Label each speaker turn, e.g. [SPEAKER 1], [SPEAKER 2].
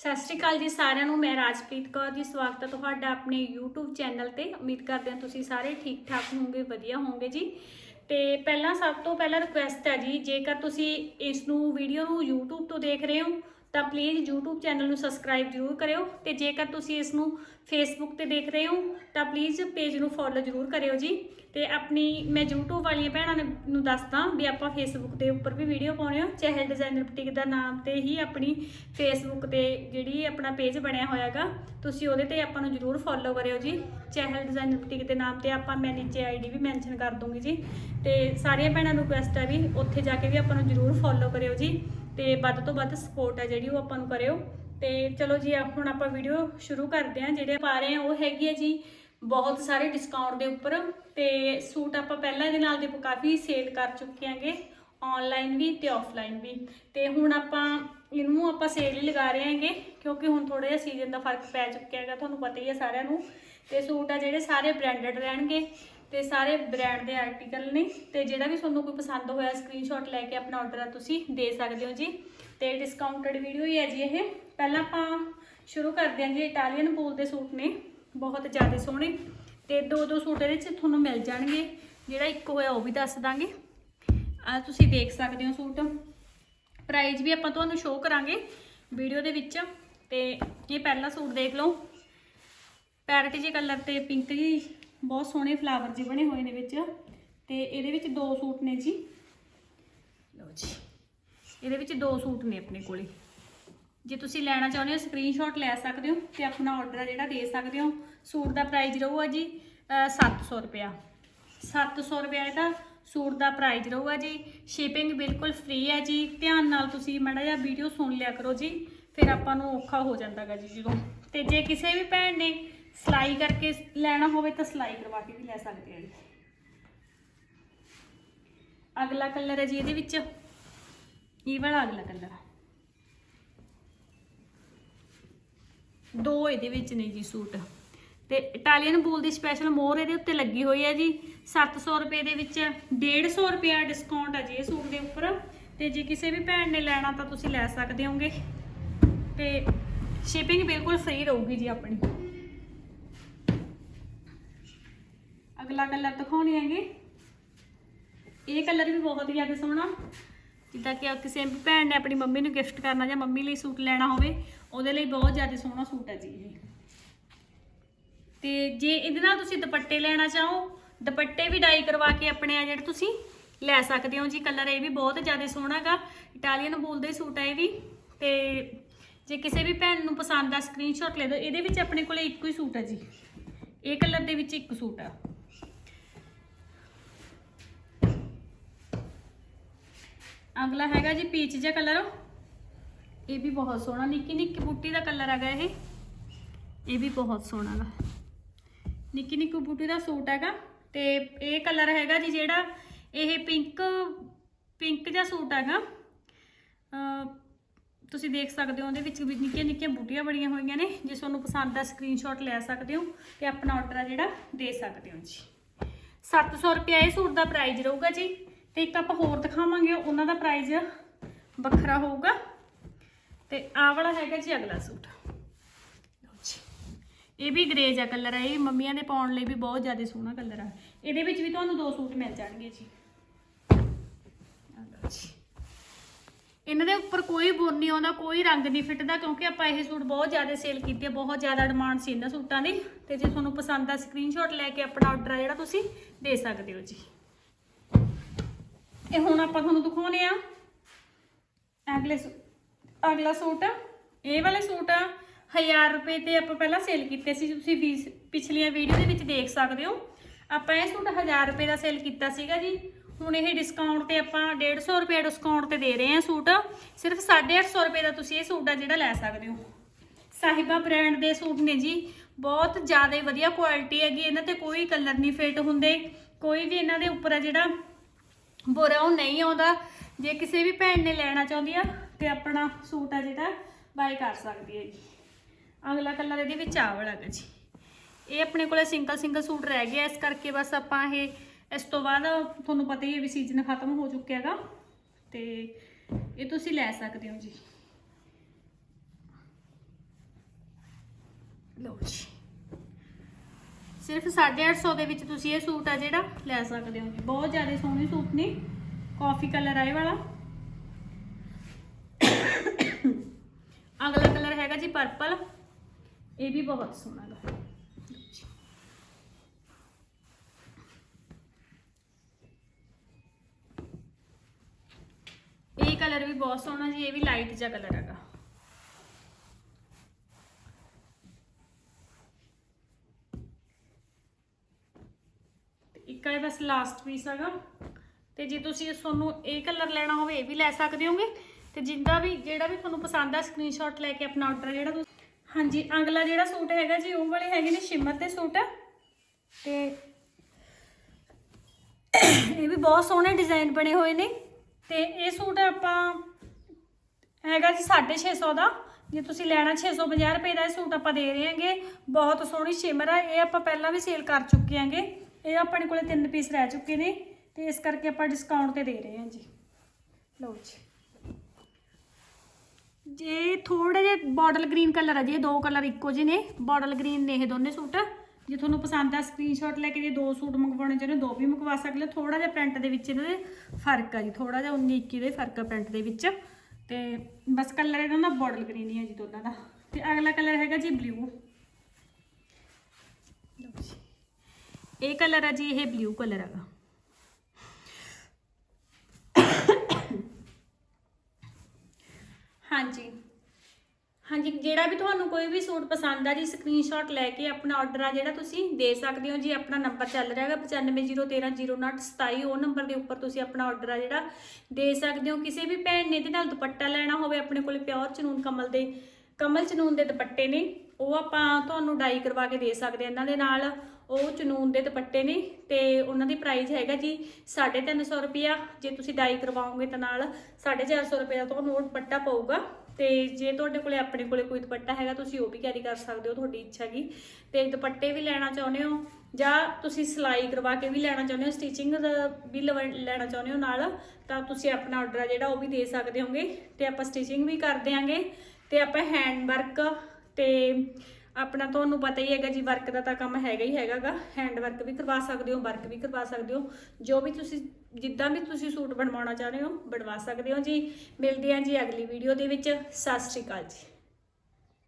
[SPEAKER 1] ਸਤਿ ਸ਼੍ਰੀ ਅਕਾਲ ਜੀ ਸਾਰਿਆਂ ਨੂੰ, ਮੈਂ ਰਾਜਪ੍ਰੀਤ ਕੌਰ ਜੀ, ਸਵਾਗਤ ਹੈ ਤੁਹਾਡਾ ਆਪਣੇ YouTube ਚੈਨਲ ਤੇ। ਉਮੀਦ ਕਰਦੇ ਹਾਂ ਤੁਸੀਂ ਸਾਰੇ ਠੀਕ ਠਾਕ ਹੋਵੋਗੇ, ਵਧੀਆ ਹੋਵੋਗੇ ਜੀ। ਤੇ ਪਹਿਲਾਂ ਸਭ ਤੋਂ ਪਹਿਲਾਂ ਰਿਕੁਐਸਟ ਹੈ ਜੀ, ਜੇਕਰ ਤੁਸੀਂ ਇਸ ਨੂੰ ਵੀਡੀਓ ਨੂੰ YouTube ਤੋਂ ਦੇਖ ਰਹੇ ਹੋ ਤਾਂ ਪਲੀਜ਼ YouTube ਚੈਨਲ ਨੂੰ ਸਬਸਕ੍ਰਾਈਬ ਜ਼ਰੂਰ ਕਰਿਓ ਤੇ ਜੇਕਰ ਤੁਸੀਂ ਇਸ ਨੂੰ Facebook ਤੇ ਦੇਖ ਰਹੇ ਹੋ, ਤਾਂ ਪਲੀਜ਼ ਪੇਜ ਨੂੰ ਫੋਲੋ ਜ਼ਰੂਰ ਕਰਿਓ ਜੀ। ਤੇ ਆਪਣੀ ਮੈਂ YouTube ਵਾਲੀਆਂ ਭੈਣਾਂ ਨੇ- ਨੂੰ ਦੱਸਦਾ ਵੀ ਆਪਾਂ Facebook ਦੇ ਉੱਪਰ ਵੀ ਵੀਡੀਓ ਪਾਉਣੇ ਆ ਚਹਿਲ ਡਿਜ਼ਾਈਨਰ ਬੁਟੀਕ ਦਾ ਨਾਮ ਤੇ ਹੀ ਆਪਣੀ Facebook ਤੇ ਜਿਹੜੀ ਆਪਣਾ ਪੇਜ ਬਣਿਆ ਹੋਇਆਗਾ ਤੁਸੀਂ ਉਹਦੇ ਤੇ ਆਪਾਂ ਨੂੰ ਜਰੂਰ ਫੋਲੋ ਕਰਿਓ ਜੀ। ਚਹਿਲ ਡਿਜ਼ਾਈਨਰ ਬੁਟੀਕ ਦੇ ਨਾਮ ਤੇ ਆਪਾਂ ਮੈਂ ਨੀਚੇ ਆਈਡੀ ਵੀ ਮੈਂਸ਼ਨ ਕਰ ਦੂੰਗੀ ਜੀ। ਤੇ ਸਾਰੀਆਂ ਭੈਣਾਂ ਨੂੰ ਰਿਕੁਐਸਟ ਹੈ ਵੀ ਉੱਥੇ ਜਾ ਕੇ ਵੀ ਆਪਾਂ ਨੂੰ ਜਰੂਰ ਫੋਲੋ ਕਰਿਓ ਜੀ। ਤੇ ਵੱਧ ਤੋਂ ਵੱਧ ਸਪੋਰਟ ਆ ਜਿਹੜੀ ਉਹ ਆਪਾਂ ਨੂੰ ਕਰਿਓ। ਤੇ ਚਲੋ ਜੀ ਹੁਣ ਆਪਾਂ ਵੀਡੀਓ ਸ਼ੁਰੂ ਕਰਦੇ ਹਾਂ। ਜਿਹੜੇ ਪਾ ਰਹੇ ਹਾਂ, ਉਹ ਹੈਗੀ ਹੈ ਜੀ ਬਹੁਤ ਸਾਰੇ ਡਿਸਕਾਊਂਟ ਦੇ ਉੱਪਰ। ਤੇ ਸੂਟ ਆਪਾਂ ਪਹਿਲਾਂ ਇਹਦੇ ਨਾਲ ਦੇ ਕਾਫੀ ਸੇਲ ਕਰ ਚੁੱਕੇ ਆਂਗੇ ਆਨਲਾਈਨ ਵੀ ਤੇ ਆਫਲਾਈਨ ਵੀ। ਤੇ ਹੁਣ ਆਪਾਂ ਇਹਨੂੰ ਆਪਾਂ ਸੇਲ ਹੀ ਲਗਾ ਰਹੇ ਹਾਂਗੇ, ਕਿਉਂਕਿ ਹੁਣ ਥੋੜਾ ਜਿਹਾ ਸੀਜ਼ਨ ਦਾ ਫ਼ਰਕ ਪੈ ਚੁੱਕਿਆ ਹੈਗਾ, ਤੁਹਾਨੂੰ ਪਤਾ ਹੀ ਹੈ ਸਾਰਿਆਂ ਨੂੰ। ਤੇ ਸੂਟ ਆ ਜਿਹੜੇ ਸਾਰੇ ਬ੍ਰਾਂਡਡ ਰਹਿਣਗੇ। ਤੇ ਸਾਰੇ ਬ੍ਰਾਂਡ ਦੇ ਆਰਟੀਕਲ ਨੇ ਤੇ ਜਿਹੜਾ ਵੀ ਤੁਹਾਨੂੰ ਕੋਈ ਪਸੰਦ ਹੋਇਆ ਸਕਰੀਨਸ਼ਾਟ ਲੈ ਕੇ ਆਪਣਾ ਆਰਡਰ ਤੁਸੀਂ ਦੇ ਸਕਦੇ ਹੋ ਜੀ। ਤੇ ਡਿਸਕਾਊਂਟਡ ਵੀਡੀਓ ਹੀ ਹੈ ਜੀ ਇਹ। ਪਹਿਲਾਂ ਆਪਾਂ ਸ਼ੁਰੂ ਕਰਦੇ ਹਾਂ ਜੀ ਇਟਾਲੀਅਨ ਬੂਲ ਦੇ ਸੂਟ ਨੇ। ਬਹੁਤ ਜ਼ਿਆਦਾ ਸੋਹਣੇ। ਤੇ ਦੋ ਦੋ ਸੂਟ ਇਹਦੇ 'ਚ ਤੁਹਾਨੂੰ ਮਿਲ ਜਾਣਗੇ। ਜਿਹੜਾ ਇੱਕ ਹੋਇਆ ਉਹ ਵੀ ਦੱਸ ਦਾਂਗੇ। ਆ ਤੁਸੀਂ ਦੇਖ ਸਕਦੇ ਹੋ ਸੂਟ। ਪ੍ਰਾਈਸ ਵੀ ਆਪਾਂ ਤੁਹਾਨੂੰ ਸ਼ੋਅ ਕਰਾਂਗੇ ਵੀਡੀਓ ਦੇ ਵਿੱਚ। ਤੇ ਇਹ ਪਹਿਲਾ ਸੂਟ ਦੇਖ ਲਓ। ਪੈਰਟ ਜੀ ਕਲਰ ਤੇ ਪਿੰਕ ਜੀ ਬਹੁਤ ਸੋਹਣੇ ਫਲਾਵਰ ਜੀ ਬਣੇ ਹੋਏ ਨੇ ਵਿੱਚ। ਤੇ ਇਹਦੇ ਵਿੱਚ ਦੋ ਸੂਟ ਨੇ ਜੀ। ਲਓ ਜੀ। ਇਹਦੇ ਵਿੱਚ ਦੋ ਸੂਟ ਨੇ ਆਪਣੇ ਕੋਲੇ। ਜੇ ਤੁਸੀਂ ਲੈਣਾ ਚਾਹੁੰਦੇ ਹੋ ਸਕਰੀਨਸ਼ਾਟ ਲੈ ਸਕਦੇ ਹੋ ਤੇ ਆਪਣਾ ਆਰਡਰ ਜਿਹੜਾ ਦੇ ਸਕਦੇ ਹੋ। ਸੂਟ ਦਾ ਪ੍ਰਾਈਸ ਰਹੂਗਾ ਜੀ, ਅਹ 700 ਰੁਪਿਆ 700 ਰੁਪਿਆ ਇਹਦਾ ਸੂਟ ਦਾ ਪ੍ਰਾਈਸ ਰਹੂਗਾ ਜੀ। ਸ਼ਿਪਿੰਗ ਬਿਲਕੁਲ ਫ੍ਰੀ ਹੈ ਜੀ। ਧਿਆਨ ਨਾਲ ਤੁਸੀਂ ਮਾੜਾ ਜਿਹਾ ਵੀਡੀਓ ਸੁਣ ਲਿਆ ਕਰੋ ਜੀ। ਫਿਰ ਆਪਾਂ ਨੂੰ ਔਖਾ ਹੋ ਜਾਂਦਾਗਾ ਜੀ ਜਦੋਂ। ਤੇ ਜੇ ਕਿਸੇ ਵੀ ਭੈਣ ਨੇ ਸਿਲਾਈ ਕਰਕੇ ਲੈਣਾ ਹੋਵੇ ਤਾਂ ਸਿਲਾਈ ਕਰਵਾ ਕੇ ਵੀ ਲੈ ਸਕਦੇ ਆ ਜੀ। ਅਗਲਾ ਕਲਰ ਹੈ ਜੀ ਇਹਦੇ ਵਿੱਚ। ਇਹ ਵਾਲਾ ਅਗਲਾ ਕਲਰ। ਦੋ ਇਹਦੇ ਵਿੱਚ ਨੇ ਜੀ ਸੂਟ। ਤੇ ਇਟਾਲੀਅਨ ਬੂਲ ਦੀ ਸਪੈਸ਼ਲ ਮੋਹਰ ਇਹਦੇ ਉੱਤੇ ਲੱਗੀ ਹੋਈ ਹੈ ਜੀ। 700 ਰੁਪਏ ਦੇ ਵਿੱਚ 150 ਰੁਪਿਆ ਡਿਸਕਾਊਂਟ ਹੈ ਜੀ ਇਹ ਸੂਟ ਦੇ ਉੱਪਰ। ਤੇ ਜੇ ਕਿਸੇ ਵੀ ਭੈਣ ਨੇ ਲੈਣਾ ਤਾਂ ਤੁਸੀਂ ਲੈ ਸਕਦੇ ਹੋਗੇ ਤੇ ਸ਼ਿਪਿੰਗ ਬਿਲਕੁਲ ਫ੍ਰੀ ਰਹੂਗੀ ਜੀ ਆਪਣੀ। ਅਗਲਾ ਕਲਰ ਦਿਖਾਉਣੇ ਹੈਗੇ। ਇਹ ਕਲਰ ਵੀ ਬਹੁਤ ਜ਼ਿਆਦਾ ਸੋਹਣਾ। ਜਿੱਦਾਂ ਕਿ ਕਿਸੇ ਭੈਣ ਨੇ ਆਪਣੀ ਮੰਮੀ ਨੂੰ ਗਿਫਟ ਕਰਨਾ ਜਾਂ ਮੰਮੀ ਲਈ ਸੂਟ ਲੈਣਾ ਹੋਵੇ, ਉਹਦੇ ਲਈ ਬਹੁਤ ਜ਼ਿਆਦਾ ਸੋਹਣਾ ਸੂਟ ਹੈ ਜੀ ਇਹ। ਤੇ ਜੇ ਇਹਦੇ ਨਾਲ ਤੁਸੀਂ ਦੁਪੱਟੇ ਲੈਣਾ ਚਾਹੋ, ਦੁਪੱਟੇ ਵੀ ਡਾਈ ਕਰਵਾ ਕੇ ਆਪਣੇ ਆ ਜਿਹੜੇ ਤੁਸੀਂ ਲੈ ਸਕਦੇ ਹੋ ਜੀ। ਕਲਰ ਇਹ ਵੀ ਬਹੁਤ ਜ਼ਿਆਦਾ ਸੋਹਣਾਗਾ ਇਟਾਲੀਅਨ ਬੂਲ ਦਾ ਸੂਟ ਹੈ ਇਹ ਵੀ। ਤੇ ਜੇ ਕਿਸੇ ਵੀ ਭੈਣ ਨੂੰ ਪਸੰਦ ਆ ਸਕਰੀਨਸ਼ਾਟ ਲੈ ਦਿਓ। ਇਹਦੇ ਵਿੱਚ ਆਪਣੇ ਕੋਲੇ ਇੱਕੋ ਹੀ ਸੂਟ ਹੈ ਜੀ। ਇਹ ਕਲਰ ਦੇ ਵਿੱਚ ਇੱਕ ਸੂਟ ਆ। ਅਗਲਾ ਹੈਗਾ ਜੀ ਪੀਚ ਜਿਹਾ ਕਲਰ ਇਹ ਵੀ ਬਹੁਤ ਸੋਹਣਾ, ਨਿੱਕੀ ਨਿੱਕੀ ਬੂਟੀ ਦਾ ਕਲਰ ਹੈਗਾ ਇਹ। ਇਹ ਵੀ ਬਹੁਤ ਸੋਹਣਾ ਗਾ ਨਿੱਕੀ ਨਿੱਕੀ ਬੂਟੀ ਦਾ ਸੂਟ ਹੈਗਾ। ਤੇ ਇਹ ਕਲਰ ਹੈਗਾ ਜੀ ਜਿਹੜਾ ਇਹ ਪਿੰਕ ਪਿੰਕ ਜਿਹਾ ਸੂਟ ਹੈਗਾ। ਤੁਸੀਂ ਦੇਖ ਸਕਦੇ ਹੋ ਉਹਦੇ ਵਿੱਚ ਵੀ ਨਿੱਕੀਆਂ ਨਿੱਕੀਆਂ ਬੂਟੀਆਂ ਬੜੀਆਂ ਹੋਈਆਂ ਨੇ। ਜੇ ਤੁਹਾਨੂੰ ਪਸੰਦ ਆ ਸਕਰੀਨਸ਼ਾਟ ਲੈ ਸਕਦੇ ਹੋ ਤੇ ਆਪਣਾ ਆਰਡਰ ਆ ਜਿਹੜਾ ਦੇ ਸਕਦੇ ਹੋ ਜੀ। 700 ਰੁਪਏ ਇਹ ਸੂਟ ਦਾ ਪ੍ਰਾਈਸ ਰਹੂਗਾ ਜੀ। ਤੇ ਇੱਕ ਆਪਾਂ ਹੋਰ ਦਿਖਾਵਾਂਗੇ, ਉਹਨਾਂ ਦਾ ਪ੍ਰਾਈਸ ਵੱਖਰਾ ਹੋਊਗਾ। ਤੇ ਆਹ ਵਾਲਾ ਹੈਗਾ ਜੀ ਅਗਲਾ ਸੂਟ। ਇਹ ਵੀ ਗ੍ਰੇ ਜਿਹਾ ਕਲਰ ਹੈ ਇਹ ਮੰਮੀਆਂ ਦੇ ਪਾਉਣ ਲਈ ਵੀ ਬਹੁਤ ਜ਼ਿਆਦਾ ਸੋਹਣਾ ਕਲਰ ਹੈ ਇਹਦੇ ਵਿੱਚ ਵੀ ਤੁਹਾਨੂੰ ਦੋ ਸੂਟ ਮਿਲ ਜਾਣਗੇ ਜੀ। ਇਹਨਾਂ ਦੇ ਉੱਪਰ ਕੋਈ ਬੁਰ ਨਹੀਂ ਆਉਂਦਾ, ਕੋਈ ਰੰਗ ਨਹੀਂ ਫਿੱਟਦਾ, ਕਿਉਂਕਿ ਆਪਾਂ ਇਹ ਸੂਟ ਬਹੁਤ ਜ਼ਿਆਦਾ ਸੇਲ ਕੀਤੇ ਬਹੁਤ ਜ਼ਿਆਦਾ ਡਿਮਾਂਡ ਸੀ ਇਹਨਾਂ ਸੂਟਾਂ ਦੀ। ਤੇ ਜੇ ਤੁਹਾਨੂੰ ਪਸੰਦ ਆ ਸਕਰੀਨਸ਼ਾਟ ਲੈ ਕੇ ਆਪਣਾ ਆਰਡਰ ਆ ਜਿਹੜਾ ਤੁਸੀਂ ਦੇ ਸਕਦੇ ਹੋ ਜੀ। ਇਹ ਹੁਣ ਆਪਾਂ ਤੁਹਾਨੂੰ ਦਿਖਾਉਣੇ ਆ। ਅਗਲੇ ਸੂ- ਅਗਲਾ ਸੂਟ, ਇਹ ਵਾਲੇ ਸੂਟ 1000 ਰੁਪਏ ਤੇ ਆਪਾਂ ਪਹਿਲਾਂ ਸੇਲ ਕੀਤੇ ਸੀ। ਤੁਸੀਂ ਵੀ- ਪਿਛਲੀਆਂ ਵੀਡੀਓ ਦੇ ਵਿੱਚ ਦੇਖ ਸਕਦੇ ਹੋ। ਆਪਾਂ ਇਹ ਸੂਟ 1000 ਰੁਪਏ ਦਾ ਸੇਲ ਕੀਤਾ ਸੀਗਾ ਜੀ। ਹੁਣ ਇਹ ਡਿਸਕਾਊਂਟ ਤੇ ਆਪਾਂ 150 ਰੁਪਏ ਡਿਸਕਾਊਂਟ ਤੇ ਦੇ ਰਹੇ ਹਾਂ ਸੂਟ। ਸਿਰਫ 850 ਰੁਪਏ ਦਾ ਤੁਸੀਂ ਇਹ ਸੂਟ ਆ ਜਿਹੜਾ ਲੈ ਸਕਦੇ ਹੋ। ਸਾਹਿਬਾ ਬ੍ਰਾਂਡ ਦੇ ਸੂਟ ਨੇ ਜੀ। ਬਹੁਤ ਜ਼ਿਆਦਾ ਵਧੀਆ ਕੁਆਲਿਟੀ ਹੈਗੀ। ਇਹਨਾਂ ਤੇ ਕੋਈ ਕਲਰ ਨਹੀਂ ਫਿੱਟ ਹੁੰਦੇ। ਕੋਈ ਵੀ ਇਹਨਾਂ ਦੇ ਉੱਪਰ ਆ ਜਿਹੜਾ ਬੁਰਾ ਉਹ ਨਹੀਂ ਆਉਂਦਾ। ਜੇ ਕਿਸੇ ਵੀ ਭੈਣ ਨੇ ਲੈਣਾ ਚਾਹੁੰਦੀ ਆ ਤੇ ਆਪਣਾ ਸੂਟ ਆ ਜਿਹੜਾ ਬਾਈ ਕਰ ਸਕਦੀ ਹੈ ਜੀ ਅਗਲਾ ਕਲਰ ਇਹਦੇ ਵਿੱਚ ਆਹ ਹੈਗਾ ਜੀ। ਇਹ ਆਪਣੇ ਕੋਲੇ ਸਿੰਗਲ ਸਿੰਗਲ ਸੂਟ ਰਹਿ ਗਿਆ ਇਸ ਕਰਕੇ ਬਸ ਆਪਾਂ ਇਹ, ਇਸ ਤੋਂ ਬਾਅਦ ਤੁਹਾਨੂੰ ਪਤਾ ਹੀ ਹੈ ਵੀ ਸੀਜ਼ਨ ਖਤਮ ਹੋ ਚੁੱਕਿਆ ਹੈਗਾ। ਤੇ ਇਹ ਤੁਸੀਂ ਲੈ ਸਕਦੇ ਹੋ ਜੀ। ਲਓ ਜੀ। ਸਿਰਫ 850 ਦੇ ਵਿੱਚ ਤੁਸੀਂ ਇਹ ਸੂਟ ਆ ਜਿਹੜਾ ਲੈ ਸਕਦੇ ਹੋ। ਜੀ ਬਹੁਤ ਜ਼ਿਆਦਾ ਸੋਹਣੇ ਸੂਟ ਨੇ। ਕਾਫੀ ਕਲਰ ਆ ਇਹ ਵਾਲਾ। ਅਗਲਾ ਕਲਰ ਹੈਗਾ ਜੀ ਪਰਪਲ ਇਹ ਵੀ ਬਹੁਤ ਸੋਹਣਾ ਹੈ ਇਹ ਕਲਰ ਵੀ ਬਹੁਤ ਸੋਹਣਾ ਜੀ, ਇਹ ਵੀ ਲਾਈਟ ਜਿਹਾ ਕਲਰ ਹੈਗਾ ਤੇ ਇੱਕ ਹੈ ਬਸ ਲਾਸਟ ਪੀਸ ਹੈਗਾ। ਤੇ ਜੇ ਤੁਸੀਂ ਤੁਹਾਨੂੰ ਇਹ ਕਲਰ ਲੈਣਾ ਹੋਵੇ, ਇਹ ਵੀ ਲੈ ਸਕਦੇ ਹੋਗੇ। ਤੇ ਜਿੰਦਾ ਵੀ, ਜਿਹੜਾ ਵੀ ਤੁਹਾਨੂੰ ਪਸੰਦ ਆ ਸਕਰੀਨਸ਼ਾਟ ਲੈ ਕੇ ਆਪਣਾ ਆਰਡਰ ਜਿਹੜਾ ਤੁਸੀਂ ਹਾਂਜੀ, ਅਗਲਾ ਜਿਹੜਾ ਸੂਟ ਹੈਗਾ ਜੀ, ਉਹ ਵਾਲੇ ਹੈਗੇ ਨੇ ਸ਼ਿਮਰ ਦੇ ਸੂਟ। ਤੇ ਇਹ ਵੀ ਬਹੁਤ ਸੋਹਣੇ ਡਿਜ਼ਾਈਨ ਬਣੇ ਹੋਏ ਨੇ। ਤੇ ਇਹ ਸੂਟ ਆਪਾਂ ਹੈਗਾ ਜੀ 650 ਦਾ। ਜੇ ਤੁਸੀਂ ਲੈਣਾ 650 ਰੁਪਏ ਦਾ ਇਹ ਸੂਟ ਆਪਾਂ ਦੇ ਰਹੇ ਹਾਂਗੇ। ਬਹੁਤ ਸੋਹਣੀ ਸ਼ਿਮਰ ਆ, ਇਹ ਆਪਾਂ ਪਹਿਲਾਂ ਵੀ ਸੇਲ ਕਰ ਚੁੱਕੇ ਹਾਂਗੇ। ਇਹ ਆਪਣੇ ਕੋਲੇ ਤਿੰਨ ਪੀਸ ਰਹਿ ਚੁੱਕੇ ਨੇ ਤੇ ਇਸ ਕਰਕੇ ਆਪਾਂ ਡਿਸਕਾਊਂਟ ਤੇ ਦੇ ਰਹੇ ਹਾਂ ਜੀ। ਲਓ ਜੀ। ਜੇ ਥੋੜੇ ਜਿਹੇ ਬਾਟਲ ਗ੍ਰੀਨ ਕਲਰ ਆ ਜੀ, ਇਹ ਦੋ ਕਲਰ ਇੱਕੋ ਜਿਹੇ ਨੇ। ਬਾਟਲ ਗ੍ਰੀਨ ਨੇ ਇਹ ਦੋਨੇ ਸੂਟ। ਜੇ ਤੁਹਾਨੂੰ ਪਸੰਦ ਆ ਸਕਰੀਨਸ਼ਾਟ ਲੈ ਕੇ ਜੇ ਦੋ ਸੂਟ ਮੰਗਵਾਉਣੇ ਚਾਹੁੰਦੇ ਦੋ ਵੀ ਮੰਗਵਾ ਸਕਦੇ ਹੋ। ਥੋੜਾ ਜਿਹਾ ਪ੍ਰਿੰਟ ਦੇ ਵਿੱਚ ਇਹਨਾਂ ਦੇ ਫ਼ਰਕ ਆ ਜੀ। ਥੋੜਾ ਜਿਹਾ 19 21 ਦੇ ਫ਼ਰਕ ਆ ਪ੍ਰਿੰਟ ਦੇ ਵਿੱਚ। ਤੇ ਬਸ ਕਲਰ ਇਹਨਾਂ ਦਾ ਬਾਟਲ ਗ੍ਰੀਨ ਹੀ ਹੈ ਜੀ ਦੋਨਾਂ ਦਾ। ਤੇ ਅਗਲਾ ਕਲਰ ਹੈਗਾ ਜੀ ਬਲੂ ਇਹ ਕਲਰ ਆ ਜੀ, ਇਹ ਬਲੂ ਕਲਰ ਹੈਗਾ। ਹਾਂਜੀ। ਹਾਂਜੀ, ਜਿਹੜਾ ਵੀ ਤੁਹਾਨੂੰ ਕੋਈ ਵੀ ਸੂਟ ਪਸੰਦ ਆ ਜੀ ਸਕਰੀਨਸ਼ਾਟ ਲੈ ਕੇ ਆਪਣਾ ਆਰਡਰ ਆ ਜਿਹੜਾ ਤੁਸੀਂ ਦੇ ਸਕਦੇ ਹੋ ਜੀ, ਆਪਣਾ ਨੰਬਰ ਚੱਲ ਰਿਹਾ ਹੈਗਾ 9501300927 ਉਹ ਨੰਬਰ ਦੇ ਉੱਪਰ ਤੁਸੀਂ ਆਪਣਾ ਆਰਡਰ ਆ ਜਿਹੜਾ ਦੇ ਸਕਦੇ ਹੋ। ਕਿਸੇ ਵੀ ਭੈਣ ਨੇ ਇਹਦੇ ਨਾਲ ਦੁਪੱਟਾ ਲੈਣਾ ਹੋਵੇ, ਆਪਣੇ ਕੋਲ ਪਿਓਰ ਚਨੂਨ ਕਮਲ ਦੇ, ਕਮਲ ਚਨੂਨ ਦੇ ਦੁਪੱਟੇ ਨੇ। ਉਹ ਆਪਾਂ ਤੁਹਾਨੂੰ ਡਾਈ ਕਰਵਾ ਕੇ ਦੇ ਸਕਦੇ ਹਾਂ। ਇਹਨਾਂ ਦੇ ਨਾਲ ਉਹ ਚਨੂਨ ਦੇ ਦੁਪੱਟੇ ਨੇ ਤੇ ਉਹਨਾਂ ਦੀ ਪ੍ਰਾਈਸ ਹੈਗਾ ਜੀ 350 ਰੁਪਿਆ ਜੇ ਤੁਸੀਂ ਡਾਈ ਕਰਵਾਓਗੇ ਤਾਂ ਨਾਲ 450 ਰੁਪਏ ਦਾ ਤੁਹਾਨੂੰ ਉਹ ਦੁਪੱਟਾ ਪਊਗਾ। ਤੇ ਜੇ ਤੁਹਾਡੇ ਕੋਲੇ ਆਪਣੇ ਕੋਲੇ ਕੋਈ ਦੁਪੱਟਾ ਹੈਗਾ, ਤੁਸੀਂ ਉਹ ਵੀ ਕੈਰੀ ਕਰ ਸਕਦੇ ਹੋ, ਤੁਹਾਡੀ ਇੱਛਾ ਕੀ ਤੇ ਦੁਪੱਟੇ ਵੀ ਲੈਣਾ ਚਾਹੁੰਦੇ ਹੋ ਜਾਂ ਤੁਸੀਂ ਸਿਲਾਈ ਕਰਵਾ ਕੇ ਵੀ ਲੈਣਾ ਚਾਹੁੰਦੇ ਹੋ ਸਟਿਚਿੰਗ ਵੀ ਲਵ- ਲੈਣਾ ਚਾਹੁੰਦੇ ਹੋ ਨਾਲ, ਤਾਂ ਤੁਸੀਂ ਆਪਣਾ ਆਰਡਰ ਜਿਹੜਾ ਉਹ ਵੀ ਦੇ ਸਕਦੇ ਹੋਗੇ। ਤੇ ਆਪਾਂ ਸਟਿਚਿੰਗ ਵੀ ਕਰ ਦਿਆਂਗੇ। ਤੇ ਆਪਾਂ ਹੈਂਡ ਵਰਕ ਤੇ ਆਪਣਾ ਤੁਹਾਨੂੰ ਪਤਾ ਹੀ ਹੈਗਾ ਜੀ ਵਰਕ ਦਾ ਤਾਂ ਕੰਮ ਹੈਗਾ ਹੀ ਹੈਗਾਗਾ। ਹੈਂਡ ਵਰਕ ਵੀ ਕਰਵਾ ਸਕਦੇ ਹੋ ਵਰਕ ਵੀ ਕਰਵਾ ਸਕਦੇ ਹੋ। ਜੋ ਵੀ ਤੁਸੀਂ, ਜਿੱਦਾਂ ਵੀ ਤੁਸੀਂ ਸੂਟ ਬਣਵਾਉਣਾ ਚਾਹ ਰਹੇ ਹੋ, ਬਣਵਾ ਸਕਦੇ ਹੋ ਜੀ। ਮਿਲਦੇ ਹਾਂ ਜੀ ਅਗਲੀ ਵੀਡੀਓ ਦੇ ਵਿੱਚ। ਸਤਿ ਸ਼੍ਰੀ ਅਕਾਲ ਜੀ।